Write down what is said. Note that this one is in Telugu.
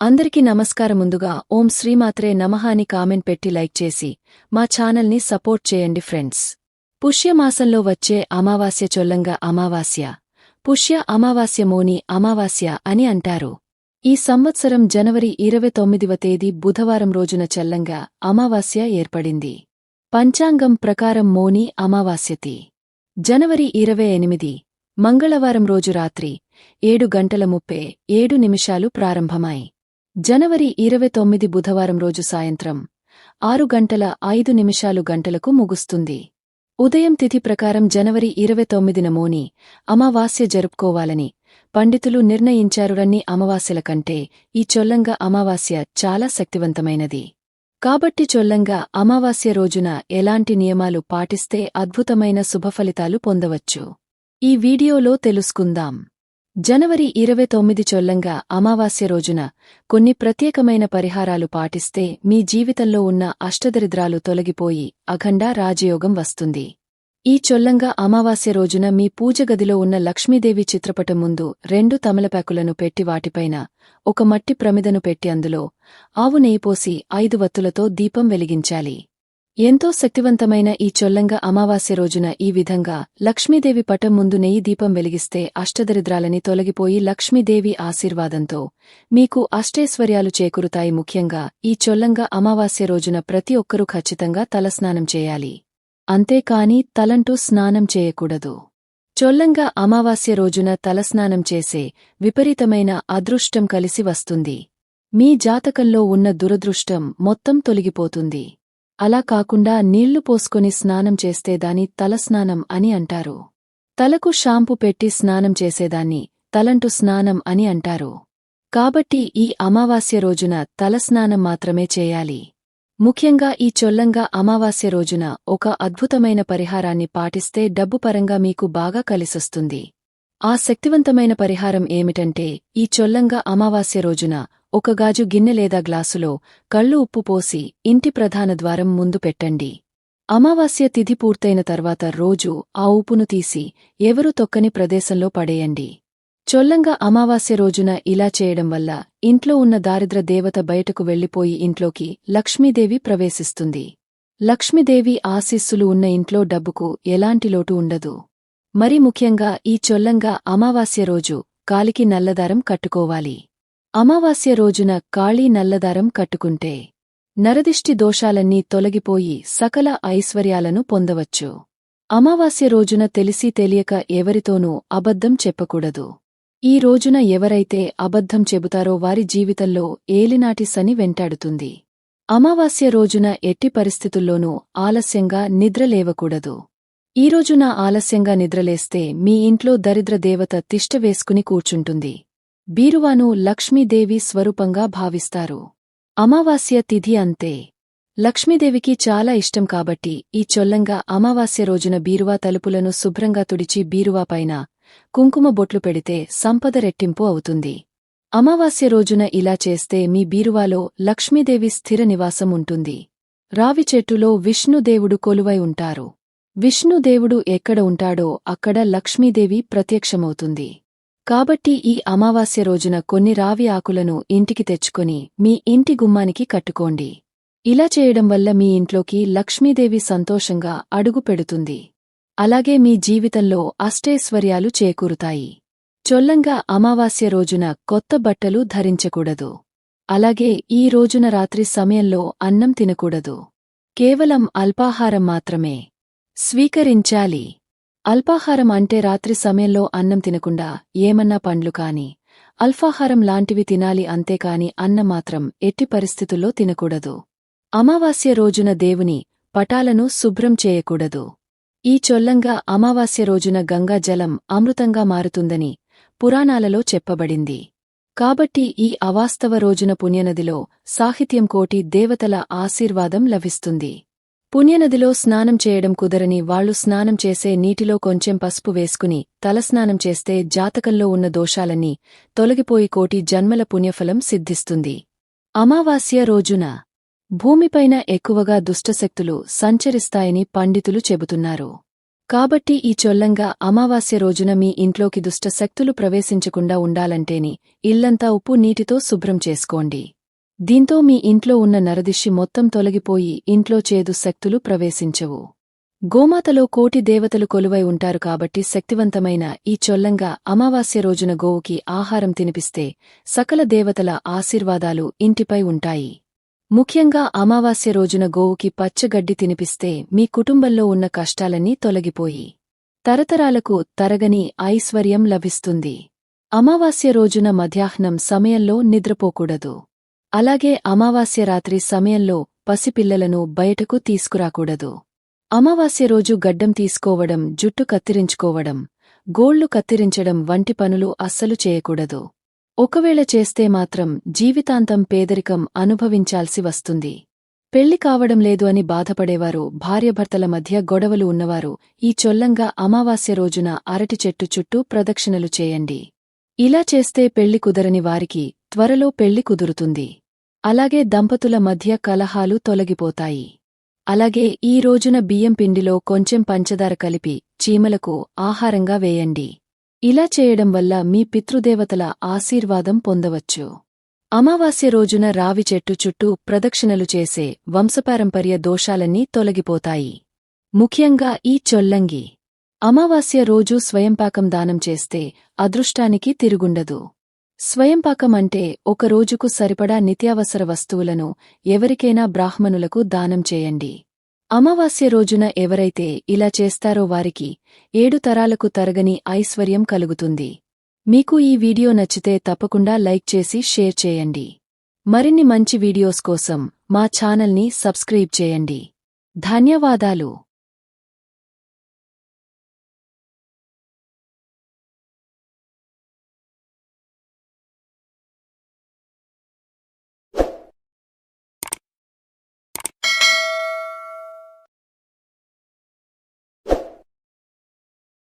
అందరికీ నమస్కారం ముందుగా ఓం శ్రీమాత్రే నమః అని కామెంట్ పెట్టి లైక్ చేసి మా ఛానల్ని సపోర్ట్ చేయండి ఫ్రెండ్స్. పుష్యమాసంలో వచ్చే అమావాస్య చొల్లంగా అమావాస్య పుష్య అమావాస్య మోని అమావాస్య అని అంటారు. ఈ సంవత్సరం జనవరి ఇరవై తొమ్మిదివ తేదీ బుధవారం రోజున చల్లంగా అమావాస్య ఏర్పడింది. పంచాంగం ప్రకారం మోని అమావాస్యతి. జనవరి ఇరవై ఎనిమిది మంగళవారం రోజు రాత్రి ఏడు గంటల ముప్పై ఏడు నిమిషాలు ప్రారంభమాయి. జనవరి ఇరవై తొమ్మిది బుధవారం రోజు సాయంత్రం ఆరు గంటల ఐదు నిమిషాలు గంటలకు ముగుస్తుంది. ఉదయం తిథి ప్రకారం జనవరి ఇరవై తొమ్మిదిన మోని అమావాస్య జరుపుకోవాలని పండితులు నిర్ణయించారుడన్ని అమావాస్యల కంటే ఈ చొల్లంగా అమావాస్య చాలా శక్తివంతమైనది. కాబట్టి చొల్లంగా అమావాస్య రోజున ఎలాంటి నియమాలు పాటిస్తే అద్భుతమైన శుభఫలితాలు పొందవచ్చు. ఈ వీడియోలో తెలుసుకుందాం. జనవరి ఇరవై తొమ్మిది చొల్లంగా అమావాస్య రోజున కొన్ని ప్రత్యేకమైన పరిహారాలు పాటిస్తే మీ జీవితంలో ఉన్న అష్టదరిద్రాలు తొలగిపోయి అఖండ రాజయోగం వస్తుంది. ఈ చొల్లంగా అమావాస్య రోజున మీ పూజగదిలో ఉన్న లక్ష్మీదేవి చిత్రపటం ముందు రెండు తమలపాకులను పెట్టి వాటిపైన ఒక మట్టి ప్రమిదను పెట్టి అందులో ఆవు నెయ్యిపోసి ఐదు వత్తులతో దీపం వెలిగించాలి. ఎంతో శక్తివంతమైన ఈ చొల్లంగ అమావాస్య రోజున ఈ విధంగా లక్ష్మీదేవి పటం ముందు నెయ్యి దీపం వెలిగిస్తే అష్టదరిద్రాలని తొలగిపోయి లక్ష్మీదేవి ఆశీర్వాదంతో మీకు అష్టైశ్వర్యాలు చేకూరుతాయి. ముఖ్యంగా ఈ చొల్లంగ అమావాస్య రోజున ప్రతి ఒక్కరూ ఖచ్చితంగా తలస్నానం చేయాలి. అంతేకాని తలంటూ స్నానం చేయకూడదు. చొల్లంగా అమావాస్య రోజున తలస్నానం చేసే విపరీతమైన అదృష్టం కలిసి వస్తుంది. మీ జాతకంలో ఉన్న దురదృష్టం మొత్తం తొలగిపోతుంది. అలా కాకుండా నీళ్ళు పోసుకొని స్నానం చేస్తే దాని తలస్నానం అని అంటారు. తలకు షాంపు పెట్టి స్నానం చేసేదాన్ని తలంటు స్నానం అని అంటారు. కాబట్టి ఈ అమావాస్య రోజున తలస్నానం మాత్రమే చేయాలి. ముఖ్యంగా ఈ చొల్లంగా అమావాస్య రోజున ఒక అద్భుతమైన పరిహారాన్ని పాటిస్తే డబ్బు పరంగా మీకు బాగా కలిసొస్తుంది. ఆ శక్తివంతమైన పరిహారం ఏమిటంటే ఈ చొల్లంగా అమావాస్య రోజున ఒక గాజు గిన్నె లేదా గ్లాసులో కళ్ళు ఉప్పు పోసి ఇంటి ప్రధాన ద్వారం ముందు పెట్టండి. అమావాస్య తిథి పూర్తయిన తర్వాత రోజు ఆ ఉప్పును తీసి ఎవరు తొక్కని ప్రదేశంలో పడేయండి. చొల్లంగా అమావాస్య రోజున ఇలా చేయడం వల్ల ఇంట్లో ఉన్న దారిద్ర దేవత బయటకు వెళ్ళిపోయి ఇంట్లోకి లక్ష్మీదేవి ప్రవేశిస్తుంది. లక్ష్మీదేవి ఆశీస్సులు ఉన్న ఇంట్లో డబ్బుకు ఎలాంటి లోటు ఉండదు. మరి ముఖ్యంగా ఈ చొల్లంగా అమావాస్య రోజు కాలికి నల్లదారం కట్టుకోవాలి. అమావాస్య రోజున కాళీ నల్లదారం కట్టుకుంటే నరదిష్టి దోషాలన్నీ తొలగిపోయి సకల ఐశ్వర్యాలను పొందవచ్చు. అమావాస్య రోజున తెలిసి తెలియక ఎవరితోనూ అబద్ధం చెప్పకూడదు. ఈ రోజున ఎవరైతే అబద్ధం చెబుతారో వారి జీవితంలో ఏలినాటి సని వెంటాడుతుంది. అమావాస్య రోజున ఎట్టి పరిస్థితుల్లోనూ ఆలస్యంగా నిద్రలేవకూడదు ఈ రోజున ఆలస్యంగా నిద్రలేస్తే మీ ఇంట్లో దరిద్ర దేవత తిష్ట వేసుకుని కూర్చుంటుంది. బీరువాను లక్ష్మీదేవి స్వరూపంగా భావిస్తారు. అమావాస్య తిథి అంతే. లక్ష్మీదేవికి చాలా ఇష్టం కాబట్టి ఈ చొల్లంగా అమావాస్య రోజున బీరువా తలుపులను శుభ్రంగా తుడిచి బీరువా పైన కుంకుమ బొట్లు పెడితే సంపద రెట్టింపు అవుతుంది. అమావాస్య రోజున ఇలా చేస్తే మీ బీరువాలో లక్ష్మీదేవి స్థిర నివాసం ఉంటుంది. రావి చెట్టులో విష్ణుదేవుడు కొలువై ఉంటారు. విష్ణుదేవుడు ఎక్కడ ఉంటాడో అక్కడ లక్ష్మీదేవి ప్రత్యక్షమవుతుంది. కాబట్టి ఈ అమావాస్య రోజున కొన్ని రావి ఆకులను ఇంటికి తెచ్చుకొని మీ ఇంటి గుమ్మానికి కట్టుకోండి. ఇలా చేయడం వల్ల మీ ఇంట్లోకి లక్ష్మీదేవి సంతోషంగా అడుగు పెడుతుంది. అలాగే మీ జీవితంలో అష్టైశ్వర్యాలు చేకూరుతాయి. చొల్లంగా అమావాస్య రోజున కొత్త బట్టలు ధరించకూడదు. అలాగే ఈ రోజున రాత్రి సమయంలో అన్నం తినకూడదు. కేవలం అల్పాహారం మాత్రమే. స్వీకరించాలి. అల్పాహారం అంటే రాత్రి సమయంలో అన్నం తినకుండా ఏమన్నా పండ్లు కాని అల్పాహారం లాంటివి తినాలి అంతేకాని అన్నం మాత్రం ఎట్టి పరిస్థితుల్లో తినకూడదు. అమావాస్య రోజున దేవుని పటాలను శుభ్రం చేయకూడదు. ఈ చొల్లంగా అమావాస్య రోజున గంగా జలం అమృతంగా మారుతుందని పురాణాలలో చెప్పబడింది. కాబట్టి ఈ అవాస్తవ రోజున పుణ్యనదిలో సాహిత్యం కోటి దేవతల ఆశీర్వాదం లభిస్తుంది. పుణ్యనదిలో స్నానం చేయడం కుదరని వాళ్ళు స్నానం చేసే నీటిలో కొంచెం పసుపు వేసుకుని తలస్నానం చేస్తే జాతకంలో ఉన్న దోషాలన్నీ తొలగిపోయి కోటి జన్మల పుణ్యఫలం సిద్ధిస్తుంది. అమావాస్య రోజున భూమిపైన ఎక్కువగా దుష్టశక్తులు సంచరిస్తాయని పండితులు చెబుతున్నారు. కాబట్టి ఈ చొల్లంగా అమావాస్య రోజున మీ ఇంట్లోకి దుష్ట శక్తులు ప్రవేశించకుండా ఉండాలంటేని ఇల్లంతా ఉప్పు నీటితో శుభ్రం చేసుకోండి. దీంతో మీ ఇంట్లో ఉన్న నరదిష్టి మొత్తం తొలగిపోయి ఇంట్లో చేదు శక్తులు ప్రవేశించవు. గోమాతలో కోటి దేవతలు కొలువై ఉంటారు కాబట్టి శక్తివంతమైన ఈ చొల్లంగా అమావాస్య రోజున గోవుకి ఆహారం తినిపిస్తే సకల దేవతల ఆశీర్వాదాలు ఇంటిపై ఉంటాయి. ముఖ్యంగా అమావాస్య రోజున గోవుకి పచ్చగడ్డి తినిపిస్తే మీ కుటుంబంలో ఉన్న కష్టాలన్నీ తొలగిపోయి తరతరాలకు తరగని ఐశ్వర్యం లభిస్తుంది. అమావాస్య రోజున మధ్యాహ్నం సమయంలో నిద్రపోకూడదు. అలాగే అమావాస్య రాత్రి సమయంలో పసిపిల్లలను బయటకు తీసుకురాకూడదు. అమావాస్య రోజు గడ్డం తీసుకోవడం జుట్టు కత్తిరించుకోవడం గోళ్ళు కత్తిరించడం వంటి పనులు అస్సలు చేయకూడదు. ఒకవేళ చేస్తే మాత్రం జీవితాంతం పేదరికం అనుభవించాల్సి వస్తుంది. పెళ్ళి కావడం లేదు అని బాధపడేవారు భార్యభర్తల మధ్య గొడవలు ఉన్నవారు ఈ చొల్లంగా అమావాస్య రోజున అరటి చెట్టు చుట్టూ ప్రదక్షిణలు చేయండి. ఇలా చేస్తే పెళ్ళి కుదరని వారికి త్వరలో పెళ్ళి కుదురుతుంది. అలాగే దంపతుల మధ్య కలహాలు తొలగిపోతాయి. అలాగే ఈ రోజున బియ్యం పిండిలో కొంచెం పంచదార కలిపి చీమలకు ఆహారంగా వేయండి. ఇలా చేయడం వల్ల మీ పితృదేవతల ఆశీర్వాదం పొందవచ్చు. అమావాస్య రోజున రావి చెట్టు చుట్టూ ప్రదక్షిణలు చేసే వంశపారంపర్య దోషాలన్నీ తొలగిపోతాయి. ముఖ్యంగా ఈ చొల్లంగి. అమావాస్య రోజు స్వయంపాకం దానం చేస్తే అదృష్టానికి తిరుగుండదు. స్వయంపాకం అంటే ఒక రోజుకు సరిపడా నిత్యావసర వస్తువులను ఎవరికైనా బ్రాహ్మణులకు దానం చేయండి. అమావాస్య రోజున ఎవరైతే ఇలా చేస్తారో వారికి ఏడు తరాలకు తరగని ఐశ్వర్యం కలుగుతుంది. మీకు ఈ వీడియో నచ్చితే తప్పకుండా లైక్ చేసి షేర్ చేయండి. మరిన్ని మంచి వీడియోస్ కోసం మా ఛానల్ని సబ్స్క్రైబ్ చేయండి. ధన్యవాదాలు.